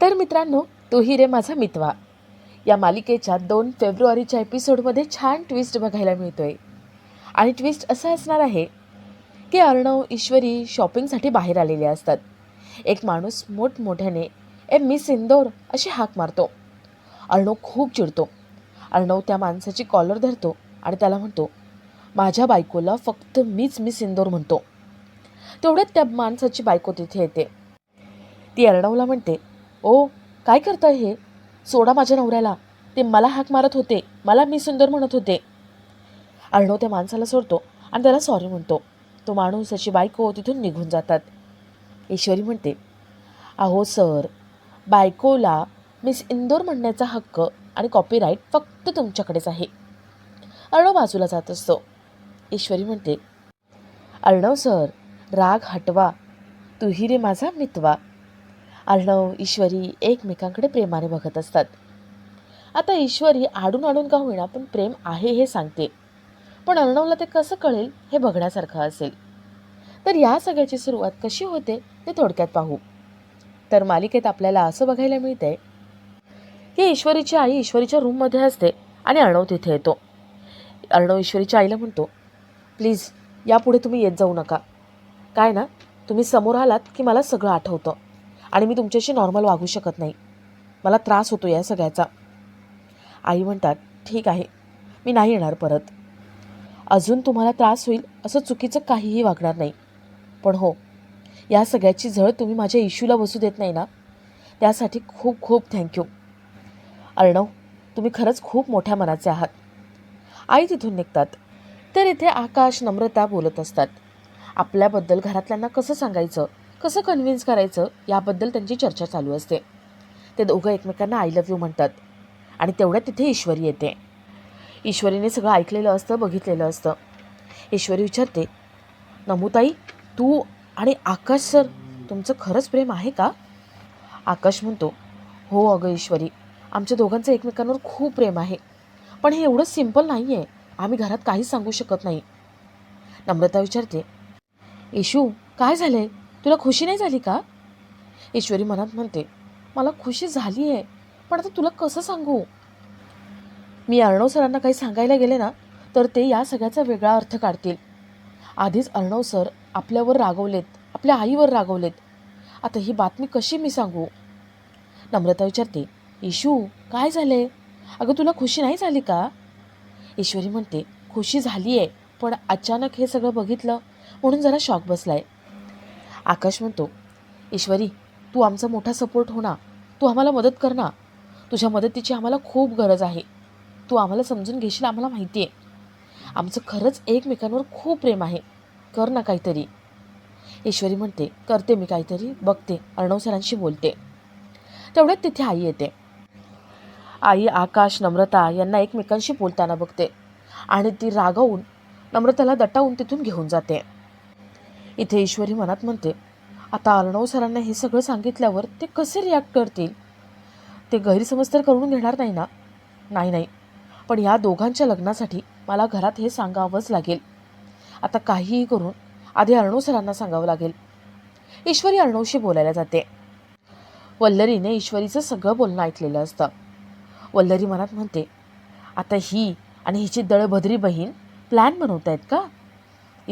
तर मित्रांनो तूही रे माझा मितवा. या मालिकेच्या दोन फेब्रुवारीच्या एपिसोडमध्ये छान ट्विस्ट बघायला मिळतोय. आणि ट्विस्ट असं असणार आहे की अर्णव ईश्वरी शॉपिंगसाठी बाहेर आलेले असतात. एक माणूस मोठमोठ्याने ए मिस इंदोर अशी हाक मारतो. अर्णव खूप चिडतो. अर्णव त्या माणसाची कॉलर धरतो आणि त्याला म्हणतो माझ्या बायकोला फक्त मीच मिस इंदोर म्हणतो. तेवढ्यात त्या माणसाची बायको तिथे येते. ती अर्णवला म्हणते ओ काय करताय हे? सोडा माझ्या नवऱ्याला. ते मला हाक मारत होते. मला मी सुंदर म्हणत होते. अर्णव त्या माणसाला सोडतो आणि त्याला सॉरी म्हणतो. तो माणूस त्याची बायको तिथून निघून जातात. ईश्वरी म्हणते अहो सर बायकोला मिस इंदोर म्हणण्याचा हक्क आणि कॉपीराईट फक्त तुमच्याकडेच आहे. अर्णव बाजूला जात असतो. ईश्वरी म्हणते अर्णव सर राग हटवा. तुही रे माझा मितवा. अर्णव ईश्वरी एकमेकांकडे प्रेमाने बघत असतात. आता ईश्वरी आडून आडून का होईना पण प्रेम आहे हे सांगते. पण अर्णवला ते कसं कळेल हे बघण्यासारखं असेल. तर या सगळ्याची सुरुवात कशी होते ते थोडक्यात पाहू. तर मालिकेत आपल्याला असं बघायला मिळते की ईश्वरीची आई ईश्वरीच्या रूममध्ये असते आणि अर्णव तिथे येतो. अर्णव ईश्वरीच्या आईला म्हणतो प्लीज यापुढे तुम्ही येत जाऊ नका. काय ना तुम्ही समोर आलात की मला सगळं आठवतं. आणि मी तुमच्याशी नॉर्मल वागू शकत नाही. मला त्रास होतो या सगळ्याचा. आई म्हणतात ठीक आहे मी नाही येणार परत. अजून तुम्हाला त्रास होईल असं चुकीचं काहीही वागणार नाही. पण हो या सगळ्याची झळ तुम्ही माझ्या इश्यूला बसू देत नाही ना? त्यासाठी खूप खूप थँक्यू अर्णव तुम्ही खरंच खूप मोठ्या मनाचे आहात. आई तिथून निघतात. तर इथे आकाश नम्रता बोलत असतात. आपल्याबद्दल घरातल्यांना कसं सांगायचं? कसं कन्व्हिन्स करायचं? याबद्दल त्यांची चर्चा चालू असते. ते दोघं एकमेकांना आय लव्ह यू म्हणतात. आणि तेवढ्यात तिथे ईश्वरी येते. ईश्वरीने सगळं ऐकलेलं असतं बघितलेलं असतं. ईश्वरी विचारते नमुताई तू आणि आकाश सर तुमचं खरंच प्रेम आहे का? आकाश म्हणतो हो अगं ईश्वरी आमच्या दोघांचं एकमेकांवर खूप प्रेम आहे. पण हे एवढं सिंपल नाही आहे आम्ही घरात काहीच सांगू शकत नाही. नम्रता विचारते येशू काय झालं आहे तुला खुशी नाही झाली का? ईश्वरी मनात म्हणते मला खुशी झाली आहे पण आता तुला कसं सांगू? मी अर्णव सरांना काही सांगायला गेले ना तर ते या सगळ्याचा वेगळा अर्थ काढतील. आधीच अर्णव सर आपल्यावर रागवलेत आपल्या आईवर रागवलेत. आता ही बातमी कशी मी सांगू? नम्रता विचारते इशू काय झाले? अगं तुला खुशी नाही झाली का? ईश्वरी म्हणते खुशी झाली आहे पण अचानक हे सगळं बघितलं म्हणून जरा शॉक बसलाय. आकाश म्हणतो ईश्वरी तू आमचा मोठा सपोर्ट हो ना. तू आम्हाला मदत कर ना. तुझ्या मदतीची आम्हाला खूप गरज आहे. तू आम्हाला समजून घेशील आम्हाला माहिती आहे आमचं खरंच एकमेकांवर खूप प्रेम आहे. कर ना काहीतरी. ईश्वरी म्हणते करते मी काहीतरी बघते. अर्णव सरांशी बोलते. तेवढ्यात तिथे आई येते. आई आकाश नम्रता यांना एकमेकांशी बोलताना बघते आणि ती रागवून नम्रताला दटावून तिथून घेऊन जाते. इथे ईश्वरी मनात म्हणते आता अर्णव सरांना हे सगळं सांगितल्यावर ते कसे रिॲक्ट करतील? ते गैरसमज तर करून घेणार नाही ना? नाही नाही. पण या दोघांच्या लग्नासाठी मला घरात हे सांगावंच लागेल. आता काहीही करून आधी अर्णव सरांना सांगावं लागेल. ईश्वरी अर्णवशी बोलायला जाते. वल्लरीने ईश्वरीचं सगळं बोलणं ऐकलेलं असतं. वल्लरी मनात म्हणते आता ही आणि हिची दळभद्री बहीण प्लॅन बनवत आहेत का?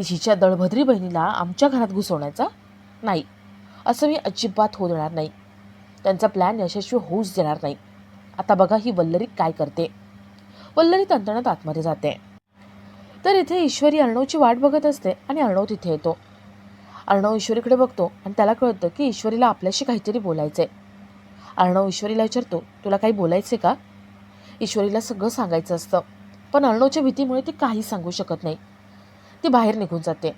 हिच्या दळभद्री बहिणीला आमच्या घरात घुसवण्याचा नाही. असं मी अजिबात होऊ देणार नाही. त्यांचा प्लॅन यशस्वी होऊच देणार नाही. आता बघा ही वल्लरी काय करते. वल्लरी तंत्रणात आतमध्ये जाते. तर इथे ईश्वरी अर्णवची वाट बघत असते आणि अर्णव तिथे येतो. अर्णव ईश्वरीकडे बघतो आणि त्याला कळतं की ईश्वरीला आपल्याशी काहीतरी बोलायचं आहे अर्णव ईश्वरीला विचारतो तुला काही बोलायचं आहे का? ईश्वरीला सगळं सांगायचं असतं. पण अर्णवच्या भीतीमुळे ती काही सांगू शकत नाही. ती बाहेर निघून जाते.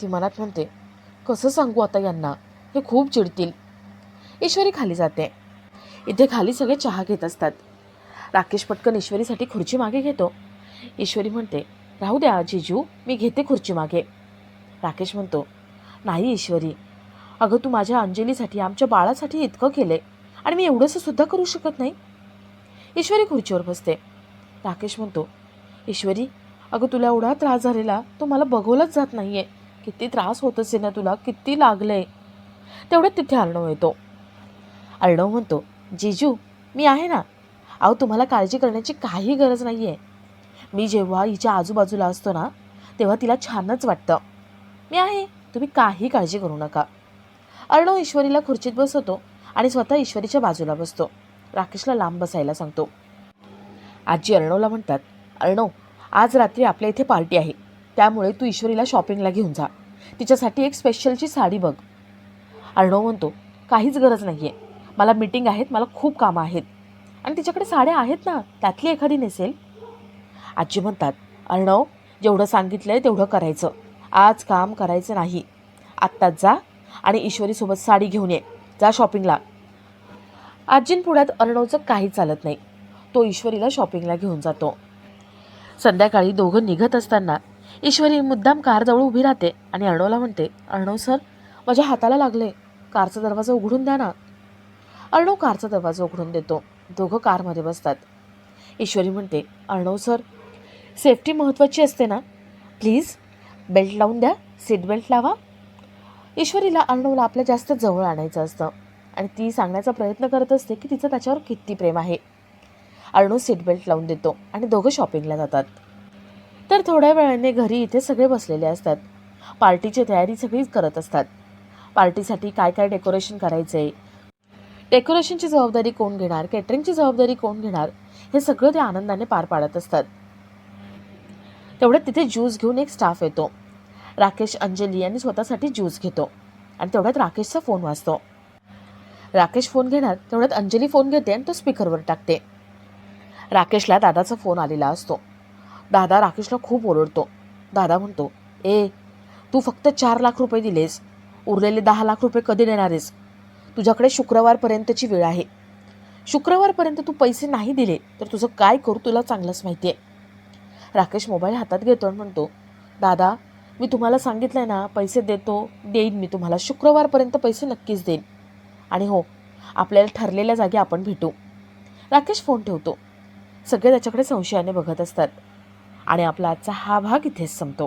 ती मनात म्हणते कसं सांगू आता यांना? हे खूप चिडतील. ईश्वरी खाली जाते. इथे खाली सगळे चहा घेत असतात. राकेश पटकन ईश्वरीसाठी खुर्ची मागे घेतो. ईश्वरी म्हणते राहू द्या जिजू मी घेते खुर्ची मागे. राकेश म्हणतो नाही ईश्वरी. अगं तू माझ्या अंजलीसाठी आमच्या बाळासाठी इतकं केलं आणि मी एवढंसं सुद्धा करू शकत नाही. ईश्वरी खुर्चीवर बसते. राकेश म्हणतो ईश्वरी अगं तुला एवढा त्रास झालेला तो मला बघवलाच जात नाही आहे किती त्रास होत असेल ना तुला किती लागलं आहे तेवढ्यात तिथे अर्णव येतो. अर्णव म्हणतो जिजू मी आहे ना? अहो तुम्हाला काळजी करण्याची काही गरज नाही आहे मी जेव्हा हिच्या आजूबाजूला असतो ना तेव्हा तिला छानच वाटतं. मी आहे तुम्ही काही काळजी करू नका. अर्णव ईश्वरीला खुर्चीत बसवतो आणि स्वतः ईश्वरीच्या बाजूला बसतो. राकेशला लांब बसायला सांगतो. आजी अर्णवला म्हणतात अर्णव आज रात्री आपल्या इथे पार्टी आहे. त्यामुळे तू ईश्वरीला शॉपिंगला घेऊन जा. तिच्यासाठी एक स्पेशलची साडी बघ. अर्णव म्हणतो काहीच गरज नाही आहे मला मीटिंग आहेत मला खूप कामं आहेत. आणि तिच्याकडे साड्या आहेत ना त्यातली एखादी नेसेल? आजी म्हणतात अर्णव जेवढं सांगितलं आहे तेवढं करायचं. आज काम करायचं नाही. आत्ताच जा आणि ईश्वरीसोबत साडी घेऊन ये. जा शॉपिंगला आजीन पुढ्यात अर्णवचं काही चालत नाही. तो ईश्वरीला शॉपिंगला घेऊन जातो. संध्याकाळी दोघं निघत असताना ईश्वरी मुद्दाम कारजवळ उभी राहते आणि अर्णवला म्हणते अर्णव सर माझ्या हाताला लागले. कारचा दरवाजा उघडून द्या ना. अर्णव कारचा दरवाजा उघडून देतो. दोघं कारमध्ये बसतात. ईश्वरी म्हणते अर्णव सर सेफ्टी महत्त्वाची असते ना? प्लीज बेल्ट लावून द्या सीट बेल्ट लावा. ईश्वरीला अर्णवला आपल्या जास्त जवळ आणायचं असतं आणि ती सांगण्याचा प्रयत्न करत असते की तिचं त्याच्यावर किती प्रेम आहे. अर्णू सीट बेल्ट लावून देतो. आणि दोघं शॉपिंगला जातात. तर थोड्या वेळाने घरी इथे सगळे बसलेले असतात. पार्टीची तयारी सगळीच करत असतात. पार्टीसाठी काय काय डेकोरेशन करायचं आहे डेकोरेशनची जबाबदारी कोण घेणार? केटरिंगची जबाबदारी कोण घेणार? हे सगळं ते आनंदाने पार पाडत असतात. तेवढ्यात तिथे ज्यूस घेऊन एक स्टाफ येतो. राकेश अंजली यांनी स्वतःसाठी ज्यूस घेतो. आणि तेवढ्यात राकेशचा फोन वाजतो. राकेश फोन घेणार तेवढ्यात अंजली फोन घेते आणि तो स्पीकरवर टाकते. राकेशला दादाचा फोन आलेला असतो. दादा राकेशला खूप ओरडतो. दादा म्हणतो ए तू फक्त चार लाख रुपये दिलेस. उरलेले दहा लाख रुपये कधी देणार आहेस तुझ्याकडे शुक्रवारपर्यंतची वेळ आहे. शुक्रवारपर्यंत तू पैसे नाही दिले तर तुझं काय करू तुला चांगलंच माहिती आहे राकेश मोबाईल हातात घेतो आणि म्हणतो दादा मी तुम्हाला सांगितलं आहे ना पैसे देतो देईन मी तुम्हाला. शुक्रवारपर्यंत पैसे नक्कीच देईन. आणि हो आपल्याला ठरलेल्या जागी आपण भेटू. राकेश फोन ठेवतो. सगळे त्याच्याकडे संशयाने बघत असतात. आणि आपला आजचा हा भाग इथेच संपतो.